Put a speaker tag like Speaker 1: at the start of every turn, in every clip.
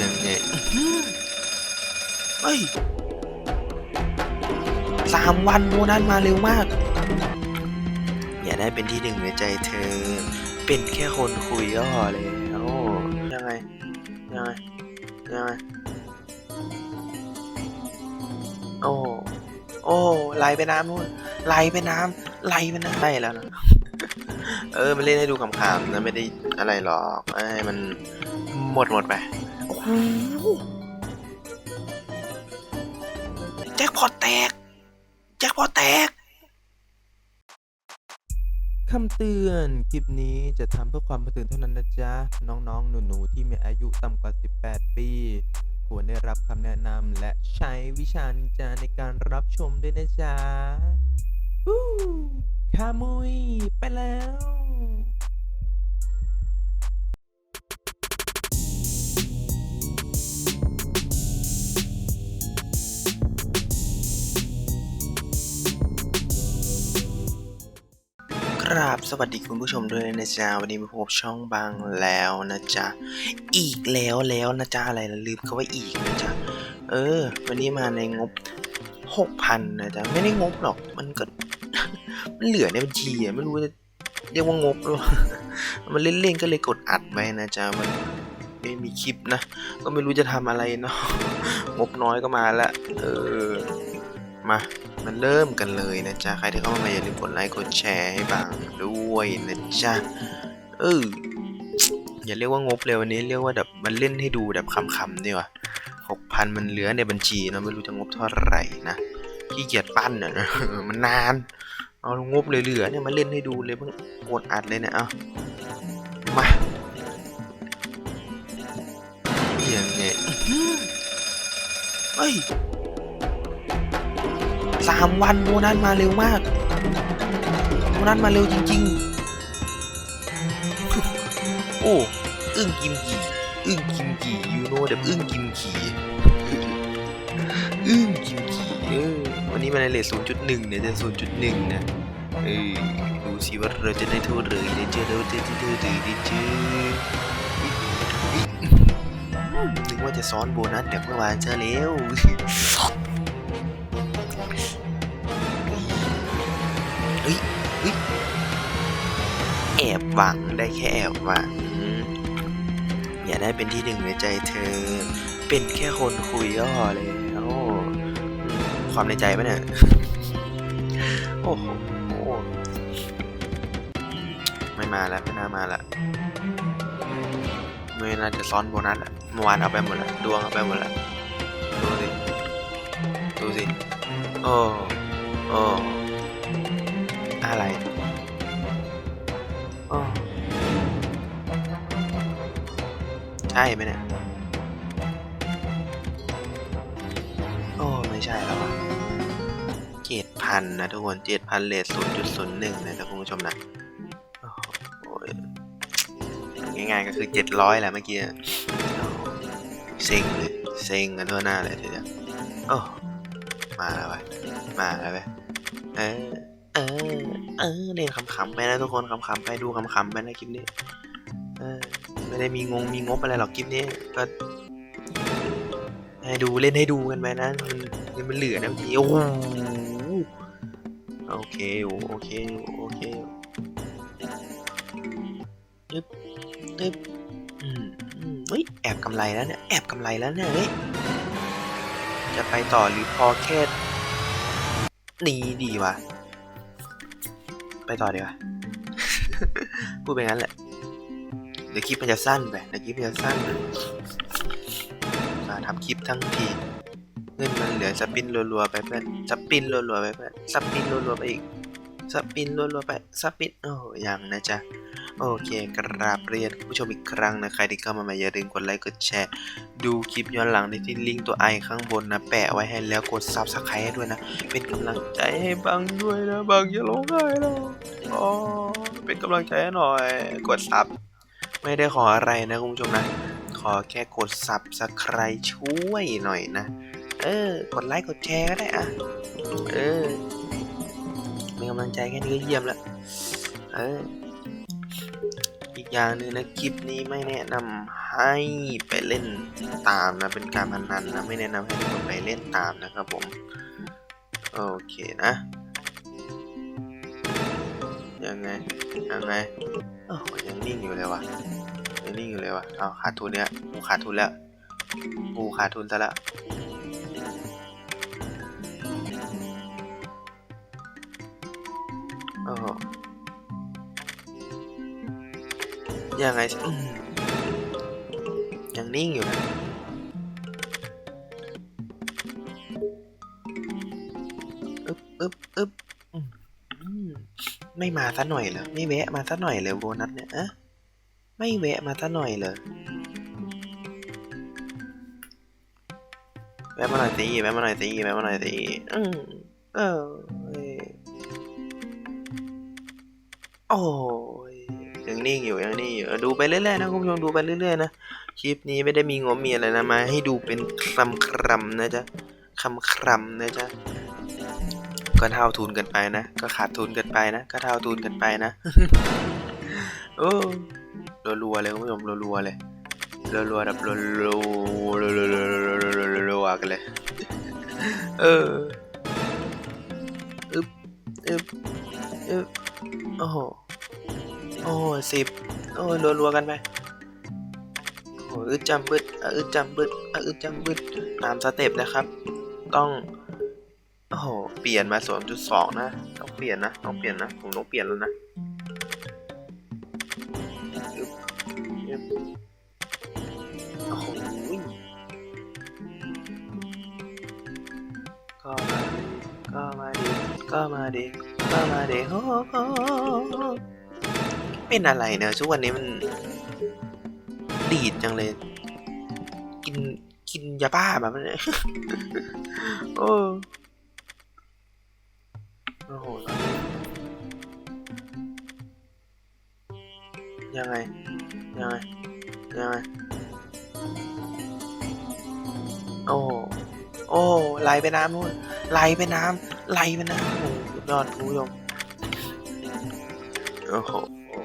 Speaker 1: ยังไงเฮ้ยสามวันโบนัสมาเร็วมาก อย่าได้เป็นที่หนึ่งในใจเธอ เป็นแค่คนคุยก็พอแล้วยังไงยังไงยังไงโอ้โอ้ไหลไปน้ำนู่นไหลไปน้ำไหลไปน้ำได้แล้วนะเออมันเล่นให้ดูขำๆนะไม่ได้อะไรหรอกให้มันหมดหมดไป โอ้โหแจ็คพอตแตก แจ็คพอตแตก
Speaker 2: คำเตือนคลิปนี้จะทำเพื่อความบันเทิงเท่านั้นนะจ๊ะ น้องๆ หนูๆ ที่มีอายุต่ำกว่า 18 ปี ควรได้รับคำแนะนำและใช้วิชานินจาในการรับชมด้วยนะจ๊ะฮู้คามุย ไปแล้ว
Speaker 1: ครับสวัสดีคุณผู้ชมด้วยนะจ๊ะวันนี้มาพบช่องบางแล้วนะจ๊ะอีกแล้วแล้วนะจ๊ะอะไรนะลืมเขาว่าอีกนะจ๊ะเออ วันนี้มาในงบหกพันนะจ๊ะไม่ได้งบหรอกมันก็ มันเหลือในบัญชีอะไม่รู้จะเรียกว่างบหรือมันเล่นๆก็เลยกดอัดไว้นะจ๊ะมันไม่มีคลิปนะก็ไม่รู้จะทำอะไรเนาะงบน้อยก็มาละเออมา มันเริ่มกันเลยนะจ๊ะ ใครที่เข้ามาใหม่อย่าลืมกดไลค์กดแชร์ให้บางด้วยนะจ๊ะ เอออย่าเรียกว่างบเลยวันนี้เรียกว่าแบบมันเล่นให้ดูแบบคำๆดีกว่าหกพันมันเหลือในบัญชีเนาะไม่รู้จะงบเท่าไหร่นะขี้เกียจปั้นอะนะมันนานเอางบเหลือๆเนี่ยมาเล่นให้ดูเลยเพิ่งกดอัดเลยนี่ยเอามาอย่างเงี้ยเฮ้ย สามวันโบนัสมาเร็วมากโบนัสมาเร็วจริง ๆ โอ้ อึ้งกิมกีอึ้งกิมกียูโน่เดบอึ้งกิมกีอึ้งกิมกีเออวันนี้มันในเลทศูนย์จุดหนึ่งเนี่ยจะศูนย์จุดหนึ่งนะเออดูสิว่าเราจะได้เท่าไหร่ได้เจอเราจะได้เท่าไหร่ได้เจอนึกว่าจะซ้อนโบนัสแบบเมื่อวานซะแล้ว หวังได้แค่แอบหวังอย่าได้เป็นที่หนึ่งในใจเธอ เป็นแค่คนคุยก็พอแล้วความในใจปะเนี่ยโอ้โหไม่มาแล้วไม่น่ามาละไม่น่าจะซ้อนโบนัสละเมื่อวานเอาไปหมดละดวงเอาไปหมดละดูสิดูสิโอ้โอ้อะไร ช่ไหมเนี่ย โอ้ ไม่ใช่แล้วอะเจ็ดพันนะทุกคนเจ็ดพันเลทศูนย์จุดศูนย์หนึ่งนะท่านผู้ชมนะง่ายๆก็คือเจ็ดร้อยแหละเมื่อกี้อะโอ้โหเซ็งเลยเซ็งกันทั่วหน้าเลยทีเดียวโอ้มาแล้วไปมาแล้วไปเออเออเออเล่นขำๆไปนะทุกคนขำๆไปดูขำๆไปนะคลิปนี้ เออ ไม่ได้มีงงมีงบอะไรหรอกคลิปนี้ก็ให้ดูเล่นให้ดูกันไปนะมันมันเหลือนะพี่โอ้โหโอเคโอเคโอเคอยู่ตึ๊บตึ๊บอืมอืมเฮ้ยแอบกำไรแล้วเนี่ยแอบกำไรแล้วเนี่ยเฮ้ยจะไปต่อหรือพอแค่นี้ดีวะไปต่อดีกว่าพูดไปงั้นแหละ ดี๋ยวคลิปมันจะสั้นไปเดี๋ยวคลิปมันจะสั้นมาทำคลิปทั้งทีเงินมันเหลือสปินรัวๆไปเพื่อนสปินรัวๆไปเพื่อนสปินรัวๆไปอีกสปินรัวๆไปสปินโอ้ยังนะจ๊ะโอเคกราบเรียนคุณผู้ชมอีกครั้งนะใครที่เข้ามาใหม่อย่าลืมกดไลค์กดแชร์ ดูคลิปย้อนหลังที่ที่ลิงก์ตัวไอข้างบนนะ แปะไว้ให้แล้วกดซับสไครต์ให้ด้วยนะ เป็นกำลังใจให้บังด้วยนะบังอย่าร้องไห้หรอกอ๋อเป็นกำลังใจให้หน่อย กดซับ ไม่ได้ขออะไรนะคุณผู้ชมนะ ขอแค่กดซับสไครช่วยหน่อยนะ เออ กดไลค์กดแชร์ก็ได้อะเออ มีกำลังใจแค่นี้ก็เยี่ยมแล้ว เออ อีกกอย่างหนึ่งนะคลิปนี้ไม่แนะนำให้ไปเล่นตามนะ เป็นการพนันนะ ไม่แนะนำให้ทุกคนไปเล่นตามนะครับผม โอเคนะ ยังไงยังไงโอ้โหยังนิ่งอยู่เลยวะยังนิ่งอยู่เลยวะเอาขาดทุนเนี่ยกูขาดทุนแล้วกูขาดทุนซะแล้วโอ้โหยังไงยังนิ่งอยู่ ไม่มาซะหน่อยเหรอไม่แวะมาซะหน่อยเลยโบนัสเนี่ยอะไม่แวะมาซะหน่อยเลยแวะมาหน่อยสิแวะมาหน่อยสิแวะมาหน่อยสิอืมเออโอ้ยยังนิ่งอยู่ยังนิ่งอยู่ดูไปเรื่อยๆนะคุณผู้ชมดูไปเรื่อยๆนะคลิปนี้ไม่ได้มีงบมีอะไรนะมาให้ดูเป็นคำครำนะจ๊ะคำครำนะจ๊ะ ก็เท่าทุนกันไปนะ ก็ขาดทุนกันไปนะ ก็เท่าทุนกันไปนะ โอ้รัวๆเลยคุณผู้ชมรัวๆเลยรัวๆแบบรัวๆรัวๆกันเลย เอออึบอึบอึบโอ้โห โอ้สิบโอ้ยรัวๆกันไปโอ้อึดจำบึดอึดจำบึดอึดจำบึดตามสเต็ปนะครับ ต้อง โอ้โห เปลี่ยนมาสองจุดสองนะ ต้องเปลี่ยนนะ ต้องเปลี่ยนนะ ผมต้องเปลี่ยนแล้วนะโอ้โหก็มาดิก็มาดิก็มาดิก็มาดิโอ้โหเป็นอะไรเนอะช่วงวันนี้มัน ดีดจังเลย กิน กินยาบ้าแบบนี้โอ้ โอ้โหยังไง ยังไง ยังไง โอ้โอ้ไหลไปน้ำนู่นไหลไปน้ำไหลไปน้ำโอ้โหสุดยอดคุณผู้ชมโอ้โห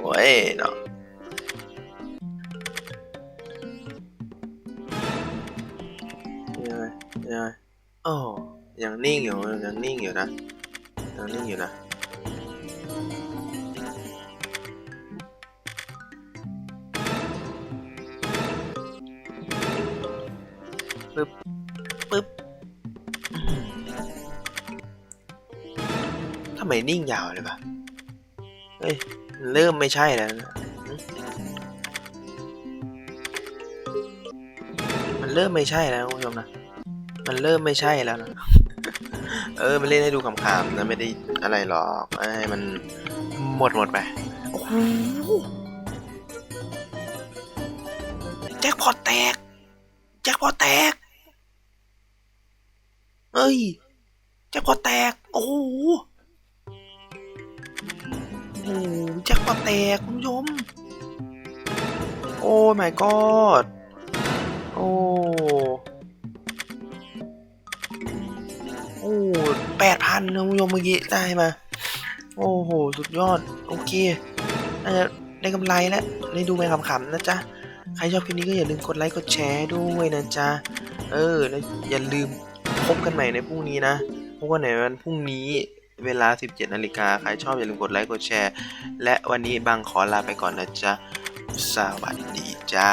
Speaker 1: โอ้ยเนาะยังไงยังไงโอ้ยังนิ่งอยู่ยังนิ่งอยู่นะ ยังนิ่งอยู่นะปึ๊บปึ๊บทำไมนิ่งยาวเลยปะเฮ้ย เริ่มไม่ใช่แล้วนะมันเริ่มไม่ใช่แล้วคุณผู้ชมนะ มันเริ่มไม่ใช่แล้วนะ เออมันเล่นให้ดูขำๆนะไม่ได้อะไรหรอกให้มันหมดหมดไปโอ้โหแจ็คพอตแตก แจ็คพอตแตก เอ้ย แจ็คพอตแตก โอ้โหโอ้โหแจ็คพอตแตกคุณผู้ชม โอ้ my god โอ้ แปดพันนะคุณผู้ชมเมื่อกี้ได้มา โอ้โห สุดยอด โอเคน่าจะได้กำไรแล้วได้ดูไปขำๆนะจ๊ะ ใครชอบคลิปนี้ก็อย่าลืมกดไลค์กดแชร์ด้วยนะจ๊ะ เออแล้วอย่าลืมพบกันใหม่ในพรุ่งนี้นะพบกันในวันพรุ่งนี้เวลา 17 นาฬิกา ใครชอบอย่าลืมกดไลค์กดแชร์ และวันนี้บังขอลาไปก่อนนะจ๊ะ สวัสดีจ้า